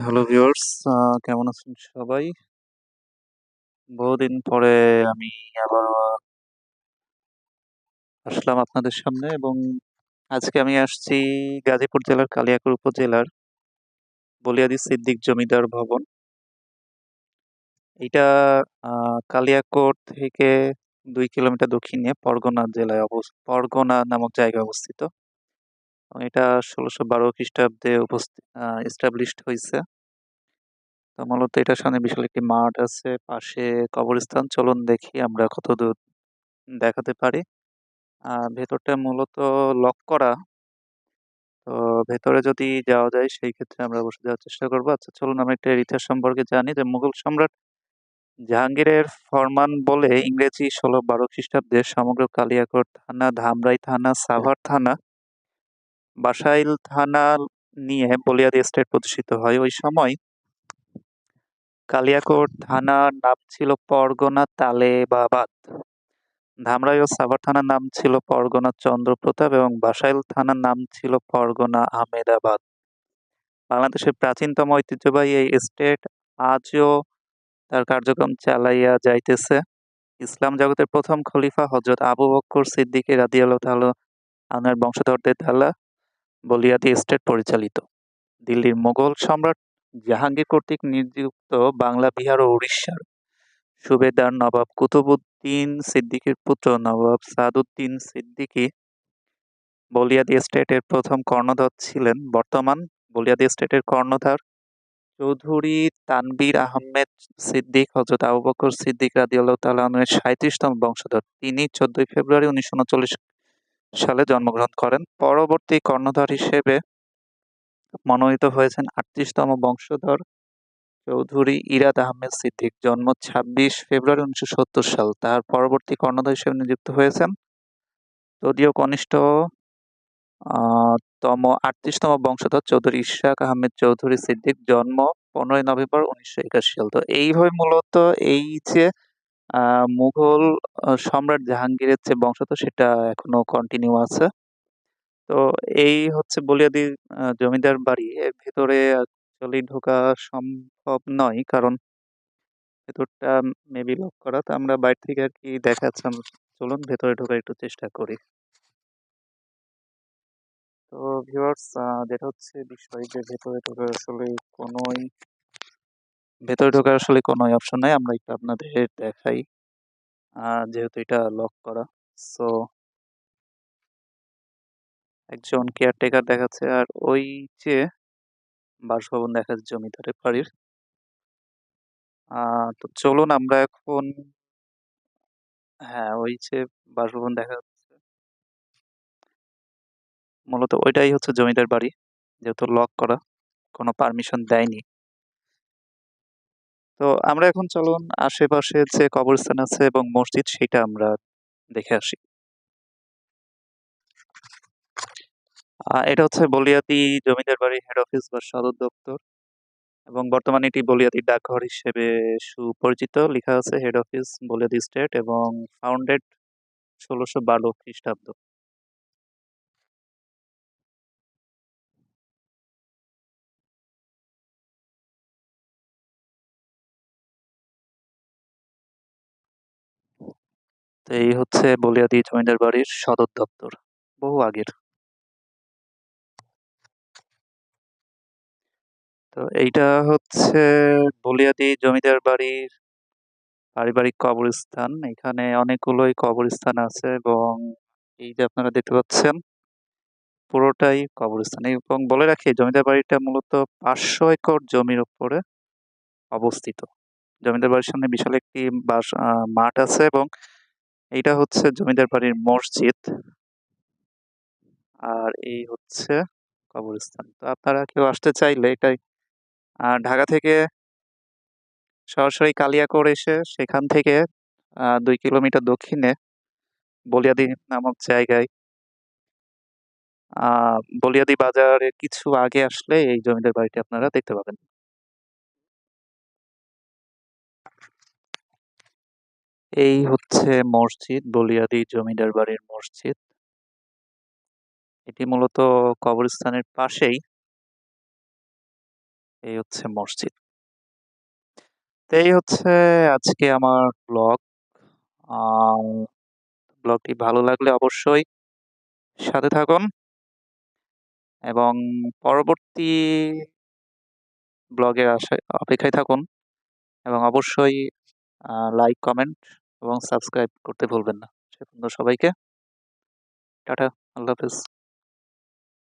Hello viewers কেমন আছেন সবাই? বহুদিন পরে আমি আবার আসলাম আপনাদের সামনে এবং আজকে আমি আসছি গাজীপুর জেলার কালিয়াকুর উপজেলার বলিয়াদি সিদ্দিক জমিদার ভবন। এটা কালিয়াকোট থেকে দুই কিলোমিটার দক্ষিণে পরগনা জেলায় অবস্থিত পরগনা নামক জায়গায় অবস্থিত। এটা ষোলোশো বারো খ্রিস্টাব্দে এস্টাবলিশড হয়েছে তো মূলত এটার সামনে বিশাল একটি মাঠ আছে। পাশে কবরস্থান। চলুন দেখি আমরা কত দূর দেখাতে পারি। ভেতরটা মূলত লক করা। তো ভেতরে যদি যাওয়া যায়, সেই ক্ষেত্রে আমরা অবশ্যই যাওয়ার চেষ্টা করব। আচ্ছা চলুন আমরা একটা ইতিহাস সম্পর্কে জানি যে মুঘল সম্রাট জাহাঙ্গীরের ফরমান বলে ইংরেজি ষোলো বারো খ্রিস্টাব্দে সমগ্র কালিয়াকোট থানা, ধামরাই থানা, সাভার থানা বাসাইল থানা নিয়ে বলিয়াদি স্টেট প্রতিষ্ঠিত হয়। ওই সময় কালিয়াকোট থানার নাম ছিল পরগনা তালেবাবাদ ধামরাই ও সাভার থানার নাম ছিল পরগনা চন্দ্রপ্রতাপ এবং বাসাইল থানার নাম ছিল পরগনা আহমেদাবাদ। বাংলাদেশের প্রাচীনতম ঐতিহ্যবাহী এই স্টেট আজও তার কার্যক্রম চালাইয়া যাইতেছে। ইসলাম জগতের প্রথম খলিফা হজরত আবু বক্কর সিদ্দিকী রাদিয়াল্লাহু তাআলা আনার বংশধরদের দ্বারা বলিয়াদি স্টেট পরিচালিত। দিল্লির মোগল সম্রাট জাহাঙ্গীর কর্তৃক নিযুক্ত বাংলা, বিহার ও উড়িষ্যার সুবেদার নবাব কুতুবুদ্দিন সিদ্দিকীর পুত্র নবাব সাদউদ্দিন সিদ্দিকী বলিয়াদি স্টেটের প্রথম কর্ণধার ছিলেন। বর্তমান বলিয়াদি স্টেটের কর্ণধার চৌধুরী তানবির আহমেদ সিদ্দিক হজরত আবু বকর সিদ্দিক রাদিয়াল্লাহু তাআলা সাঁত্রিশতম বংশধর। তিনি চোদ্দই ফেব্রুয়ারি উনিশশো উনচল্লিশ সালে জন্মগ্রহণ করেন। পরবর্তী কর্ণধার হিসেবে মনোনীত হয়েছেন আটত্রিশতম বংশধর চৌধুরী ইরাদ আহমেদ সিদ্দিক। জন্ম ছাব্বিশ ফেব্রুয়ারি উনিশশো সত্তর সাল। তার পরবর্তী কর্ণধার হিসেবে নিযুক্ত হয়েছেন। যদিও কনিষ্ঠ তম আটত্রিশতম বংশধর চৌধুরী ইশাক আহমেদ চৌধুরী সিদ্দিক জন্ম পনেরোই নভেম্বর উনিশশো একাশি সাল। তো এইভাবে মূলত এই যে মুঘল সম্রাট জাহাঙ্গীরের যে বংশধর সেটা এখনও কন্টিনিউ আছে। তো এই হচ্ছে বলিয়াদি জমিদার বাড়ি। এর ভেতরে অ্যাকচুয়ালি ঢোকা সম্ভব নয় কারণ ভেতরটা মেবি লক করা। তো আমরা বাইরে থেকে আর কি দেখাচ্ছিলাম। চলুন ভেতরে ঢোকার একটু চেষ্টা করি। তো ভিউয়ার্স যেটা হচ্ছে বিষয় যে ভেতরে ঢোকার আসলে কোনোই ভেতরে ঢোকার আসলে কোনো অপশন নাই। আমরা একটু আপনাদের দেখাই। যেহেতু এটা লক করা সো একজন কেয়ারটেকার দেখাচ্ছে আর ওই যে বাসভবন দেখাচ্ছে জমিদারের বাড়ির। তো চলুন আমরা এখন হ্যাঁ ওই যে বাসভবন দেখা যাচ্ছে। মূলত ওইটাই হচ্ছে জমিদার বাড়ি, যেহেতু লক করা, কোনো পারমিশন দেয়নি। তো আমরা এখন চলুন আশেপাশে যে কবরস্থান আছে এবং মসজিদ, সেটা আমরা দেখে আসি। এটা হচ্ছে বলিয়াতি জমিদার বাড়ি হেড অফিস বা সদর দপ্তর এবং বর্তমানে এটি বলিয়াতি ডাকঘর হিসেবে সুপরিচিত। লেখা আছে হেড অফিস বলিয়াদি স্টেট এবং ফাউন্ডেড ষোলোশো বারো খ্রিস্টাব্দ। এই হচ্ছে বলিয়াদি জমিদার বাড়ির সদর দপ্তর, বহু আগের। তো এইটা হচ্ছে বলিয়াদি জমিদার বাড়ির পারিবারিক কবরস্থান। এখানে অনেকগুলোই কবরস্থান আছে এবং এই যে আপনারা দেখতে পাচ্ছেন, পুরোটাই কবরস্থান। এবং বলে রাখি, জমিদার বাড়িটা মূলত পাঁচশো একর জমির উপরে অবস্থিত। জমিদার বাড়ির সামনে বিশাল একটি বাস মাঠ আছে এবং এইটা হচ্ছে জমিদার বাড়ির মসজিদ। আর এই হচ্ছে কবরস্থান। তো আপনারা কেউ আসতে চাইলে এটাই ঢাকা থেকে সরাসরি কালিয়াকোর এসে সেখান থেকে দুই কিলোমিটার দক্ষিণে বলিয়াদি নামক জায়গায়, আহ, বলিয়াদি বাজারের কিছু আগে আসলে এই জমিদার বাড়িটি আপনারা দেখতে পাবেন। এই হচ্ছে মসজিদ, বলিয়াদি জমিদার বাড়ির মসজিদ। এটি মূলত কবরস্থানের পাশেই এই হচ্ছে মসজিদ। তো এই হচ্ছে আজকে আমার ব্লগ। ব্লগটি ভালো লাগলে অবশ্যই সাথে থাকুন এবং পরবর্তী ব্লগের আশায় অপেক্ষায় থাকুন এবং অবশ্যই লাইক কমেন্ট এবং সাবস্ক্রাইব করতে ভুলবেন না। সবাইকে টাটা আল্লাহ হাফেজ।